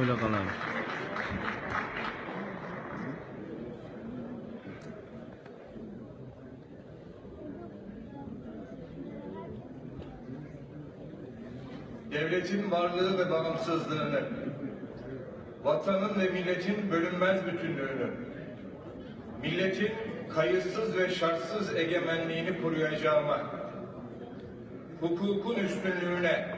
Öyle kal abi. devletin varlığı ve bağımsızlığını, vatanın ve milletin bölünmez bütünlüğünü, milletin kayıtsız ve şartsız egemenliğini koruyacağıma, hukukun üstünlüğüne,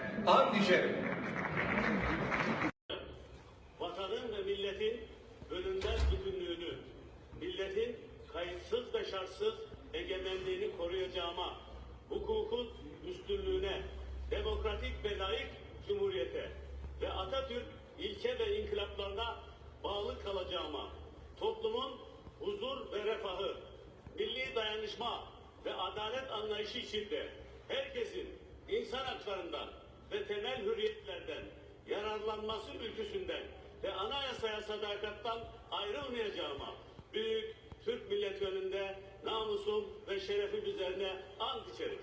and içerim. vatanın ve milletin bölünmez bütünlüğünü, milletin kayıtsız ve şartsız egemenliğini koruyacağıma, hukukun üstünlüğüne, demokratik ve layık cumhuriyete ve Atatürk ilke ve inkılaplarına bağlı kalacağıma, toplumun huzur ve refahı, milli dayanışma ve adalet anlayışı içinde herkesin insan haklarından temel hürriyetlerden yararlanması ülküsünden ve anayasaya sadakattan ayrılmayacağıma büyük Türk milleti önünde namusum ve şerefim üzerine ant içerim.